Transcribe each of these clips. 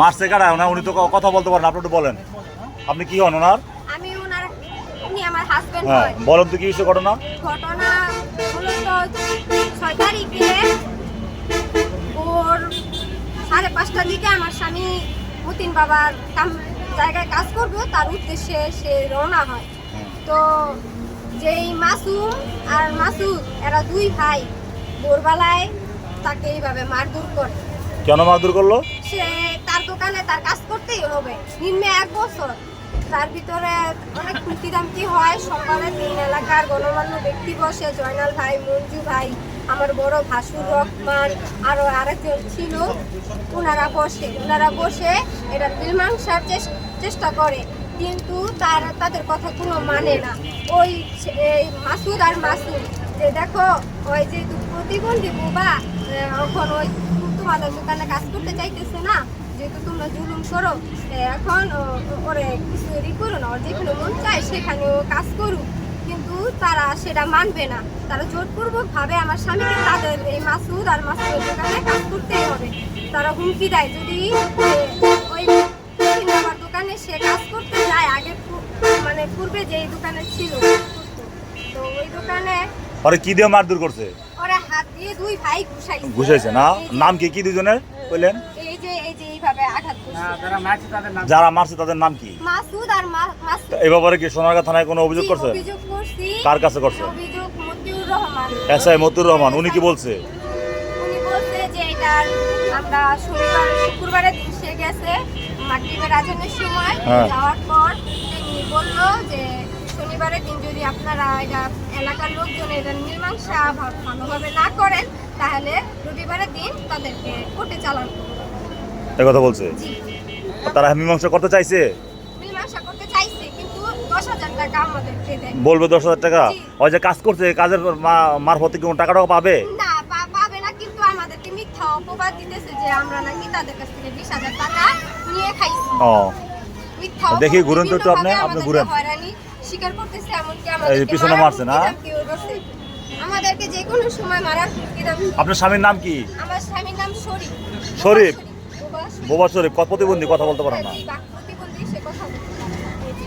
মারছে কারা? না উনি তো কথা বলতে পারেন আপনি একটু বলেন। আপনি কি হন ওনার? আমি ওনার উনি আমার হাজবেন্ড হ্যাঁ বলেন তো কি হয়েছে ঘটনা? ঘটনা মূলত ছয় তারিখে ওর সাড়ে পাঁচটার দিকে আমার স্বামী মতিন বাবার কাম জায়গায় কাজ করব তার উদ্দেশ্যে সে রওনা হয়। তো যেই মাসুম আর মাসুদ এরা দুই ভাই ভোরবেলায় তাকে এইভাবে মারধর করে। কেন মারধর করল? সে তার দোকানে তার কাজ করতেই হবে। নিম্নে এক বছর। তার ভিতরে অনেক দামটি হয়। সকালে তিন এলাকার গণমান্য ব্যক্তি বসে জয়নাল ভাই, মঞ্জু ভাই, আমার বড় ভাসুর রহমান, আরও আরেকজন ছিল। ওনারা বসে ওনারা বসে এটা মীমাংসার চেষ্টা করে। কিন্তু তার, তাদের কথা কোনো মানে না। ওই মাসুদ আর মাসুদ, যে দেখো, ওই যে প্রতিবন্ধী বুবা এখন ওই তোমাদের দোকানে কাজ করতে চাইতেছে না, যেহেতু তোমরা জুলুম করো এখন ওরে কিছু ই করো না, ওর যেখানে মন চায় সেখানে কাজ করুক। কিন্তু তারা সেটা মানবে না। তারা জোরপূর্বক ভাবে আমার স্বামীকে তাদের এই মাসুদ আর মাসুদের দোকানে কাজ করতেই হবে। তারা হুমকি দেয় যদি ওই আমার দোকানে সে কাজ করতে যায়, আগে মানে পূর্বে যে দোকানে ছিল, তো ওই দোকানে পরে কি দিয়ে মারধর করছে? ওরা হাত দিয়ে দুই ভাই ঘুষাইছে। ঘুষাইছে না? নাম কি কি দুজনের বললেন এই যে এই যে এইভাবে আঘাত করছে। যারা মারছে তাদের নাম কি? মাসুদ আর মাসুদ। এই ব্যাপারে কি সোনারগাঁ থানায় কোনো অভিযোগ করছে? অভিযোগ করছি। কার কাছে করছে? অভিযোগ মতিউর রহমান। এস আই মতুর রহমান উনি কি বলছে? উনি বলছে যে এটা আমরা শনিবার শুক্রবারের দিন সে গেছে মাগরিবের আজানের সময়। হ্যাঁ। যাওয়ার পর তিনি বলল যে শনিবারের দিন যদি আপনারা এটা এলাকার লোকজন এটা মীমাংসা ভালোভাবে না করেন তাহলে রবিবারের দিন তাদেরকে কোর্টে চালান। এই কথা বলছে? তারা মীমাংসা করতে চাইছে? মীমাংসা করতে চাইছে কিন্তু দশ হাজার টাকা আমাদেরকে দেয়। বলবে দশ হাজার টাকা? ওই যে কাজ করছে কাজের মারফতে কি কোনো টাকা টাকা পাবে? না পাবে না কিন্তু আমাদেরকে মিথ্যা অপবাদ দিতেছে যে আমরা নাকি তাদের কাছ থেকে বিশ হাজার টাকা নিয়ে খাইছি। ও। দেখি ঘুরেন তো একটু আপনি, আপনি ঘুরেন। করতেছে এমনকি এই আমাদেরকে পিছনে মারছে না? আমাদেরকে যে কোনো সময় মারার হুমকি ধামকি আপনার স্বামীর নাম কি? আমার স্বামীর নাম শরীফ। শরীফ? বোবা শরীফ। কত প্রতিবন্ধী? কথা বলতে পারেন না। প্রতিবন্ধী, সে কথা বলতে পারে না। এই যে,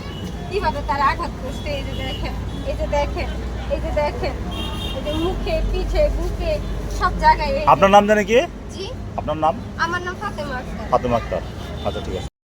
কীভাবে তারা আঘাত করছে এই যে দেখেন এই যে দেখেন এই যে দেখেন এই যে মুখে পিঠে বুকে সব জায়গায় আপনার নাম জানে কি? জি। আপনার নাম? আমার নাম ফাতেমা আক্তার। ফাতেমা আক্তার। আচ্ছা ঠিক আছে।